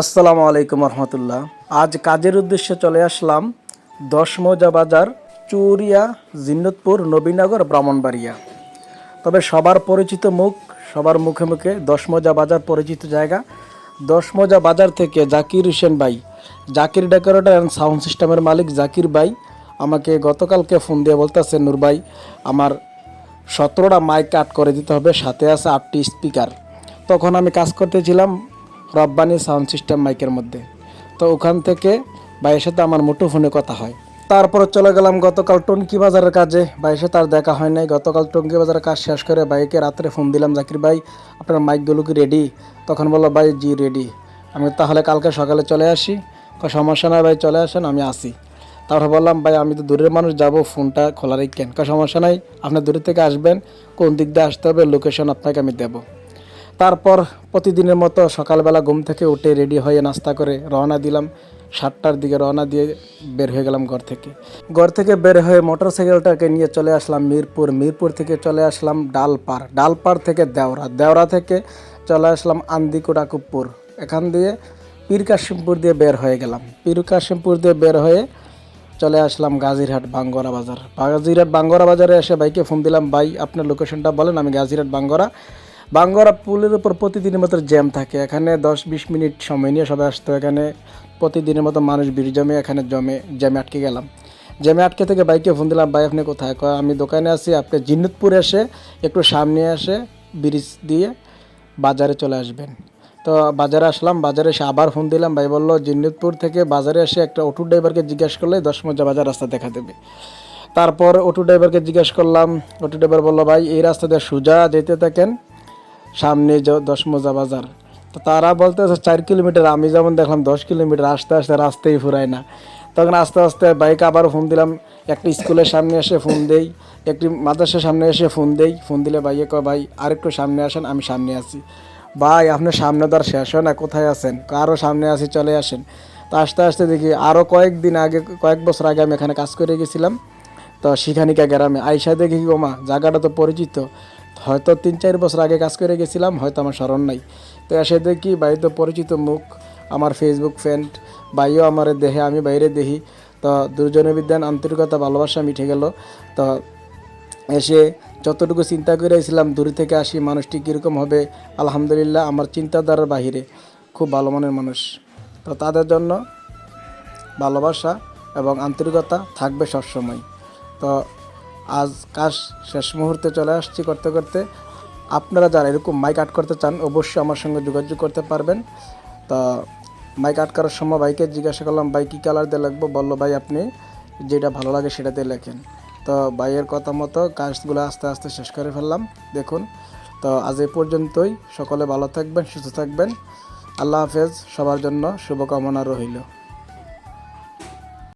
আসসালামু আলাইকুম রহমতুল্লাহ। আজ কাজের উদ্দেশ্যে চলে আসলাম দশমৌজা বাজার চুরিয়া জিন্নতপুর নবীনগর ব্রাহ্মণবাড়িয়া। তবে সবার পরিচিত মুখ, সবার মুখে মুখে দশমৌজা বাজার পরিচিত জায়গা। দশমৌজা বাজার থেকে জাকির হোসেন ভাই, জাকির ডেকোরেটর অ্যান্ড সাউন্ড সিস্টেমের মালিক জাকির ভাই, আমাকে গতকালকে ফোন দিয়ে বলতেছে, নূর ভাই, আমার সতেরোটা মাইক কাট করে দিতে হবে, সাথে আছে আটটি স্পিকার। তখন আমি কাজ করতেছিলাম রব্বানি সাউন্ড সিস্টেম মাইকের মধ্যে। তো ওখান থেকে ভাইয়ের সাথে আমার মুঠো ফোনে কথা হয়। তারপরে চলে গেলাম গতকাল টঙ্কি বাজারের কাজে। ভাইয়ের সাথে আর দেখা হয় নাই। গতকাল টঙ্কি বাজারের কাজ শেষ করে ভাইকে রাত্রে ফোন দিলাম, জাকির ভাই, আপনার মাইকগুলো কি রেডি তখন বলল, ভাই, জি রেডি আমি তাহলে কালকে সকালে চলে আসি। সমস্যা নাই ভাই, চলে আসেন, আমি আসি। তারপর বললাম, ভাই, আমি তো দূরের মানুষ, যাব ফোনটা খোলা কয়, সমস্যা নাই, আপনি দূরে থেকে আসবেন, কোন দিক দিয়ে আসতে হবে লোকেশন আপনাকে আমি দেবো। তারপর প্রতিদিনের মতো সকালবেলা ঘুম থেকে উঠে রেডি হয়ে নাস্তা করে রওনা দিলাম। সাতটার দিকে রওনা দিয়ে বের হয়ে গেলাম ঘর থেকে। ঘর থেকে বের হয়ে মোটর সাইকেলটাকে নিয়ে চলে আসলাম মিরপুর। মিরপুর থেকে চলে আসলাম ডালপার ডালপার থেকে দেওরা। দেওরা থেকে চলে আসলাম আন্দিকুটাকুপুর এখান দিয়ে পীর কাশিমপুর দিয়ে বের হয়ে গেলাম। পীর কাশিমপুর দিয়ে বের হয়ে চলে আসলাম গাজীরহাট বাঙ্গরা বাজার। গাজীরহাট বাঙ্গরা বাজারে এসে বাইকে ফোন দিলাম, ভাই, আপনার লোকেশনটা বলেন, আমি গাজীরহাট বাঙ্গরা বাঙ্গরা পুলের উপর প্রতিদিনের মতো জ্যাম থাকে। এখানে দশ বিশ মিনিট সময় নিয়ে সবাই আসতো। এখানে প্রতিদিনের মতো মানুষ ভিড় জমে, এখানে জমে, জ্যামে আটকে গেলাম। জ্যামে আটকে থেকে বাইকে ফোন দিলাম, ভাই, আপনি কোথায়? কয়, আমি দোকানে আছি, আপনি জিন্নতপুর এসে একটু সামনে এসে ব্রিজ দিয়ে বাজারে চলে আসবেন। তো বাজারে আসলাম, বাজারে এসে আবার ফোন দিলাম। ভাই বলল, জিন্নতপুর থেকে বাজারে এসে একটা অটো ড্রাইভারকে জিজ্ঞাসা করলে দশ মজা বাজার রাস্তা দেখা দেবে। তারপর অটো ড্রাইভারকে জিজ্ঞেস করলাম, অটো ড্রাইভার বলল, ভাই, এই রাস্তা দিয়ে সোজা যেতে থাকেন সামনে দশ মজা বাজার। তো তারা বলতে চার কিলোমিটার, আমি যেমন দেখলাম দশ কিলোমিটার আস্তে আস্তে রাস্তাই ফুরায় না। তখন আস্তে আস্তে বাইক আবার ফোন দিলাম, একটা স্কুলের সামনে এসে ফোন দেই, একটি মাদ্রাসার সামনে এসে ফোন দেই, ফোন দিলে ভাইয়ে কয়, ভাই, আরেকটু সামনে আসেন, আমি সামনে আছি। ভাই, আপনার সামনে তো আর শেষ হয় না, কোথায় আছেন? কারও সামনে আছি, চলে আসেন। তো আস্তে আস্তে দেখি আরও কয়েকদিন আগে, কয়েক বছর আগে আমি এখানে কাজ করে গেছিলাম। তো সেখানিকা গ্রামে আইসা দেখি ও মা জায়গাটা তো পরিচিত। হয়তো তিন চার বছর আগে কাজ করে গেছিলাম, হয়তো আমার স্মরণ নাই। তো এসে দেখি বাড়ি তো পরিচিত মুখ, আমার ফেসবুক ফ্রেন্ড বাইও আমার দেহে, আমি বাইরে দেখি তো দুজনে বিদ্যান আন্তরিকতা, ভালোবাসা মিঠে গেল। তো এসে যতটুকু চিন্তা করেছিলাম, দূর থেকে আসি, মানুষটি কীরকম হবে, আলহামদুলিল্লাহ আমার চিন্তাধারার বাহিরে খুব ভালো মনের মানুষ। তো তাদের জন্য ভালোবাসা এবং আন্তরিকতা থাকবে সবসময়। তো আজ কাজ শেষ মুহূর্তে চলে আসছি করতে করতে। আপনারা যারা এরকম মাইক আট করতে চান, অবশ্যই আমার সঙ্গে যোগাযোগ করতে পারবেন। তো মাইক আট করার সময় বাইকে জিজ্ঞাসা করলাম, ভাই, কী কালার দিয়ে লাগবো? বলল, ভাই, আপনি যেটা ভালো লাগে সেটা দিয়ে লেখেন। তো ভাইয়ের কথা মতো কাজগুলো আস্তে আস্তে শেষ করে ফেললাম। দেখুন, তো আজ এ পর্যন্তই। সকলে ভালো থাকবেন, সুস্থ থাকবেন। আল্লাহ হাফেজ, সবার জন্য শুভকামনা রইল।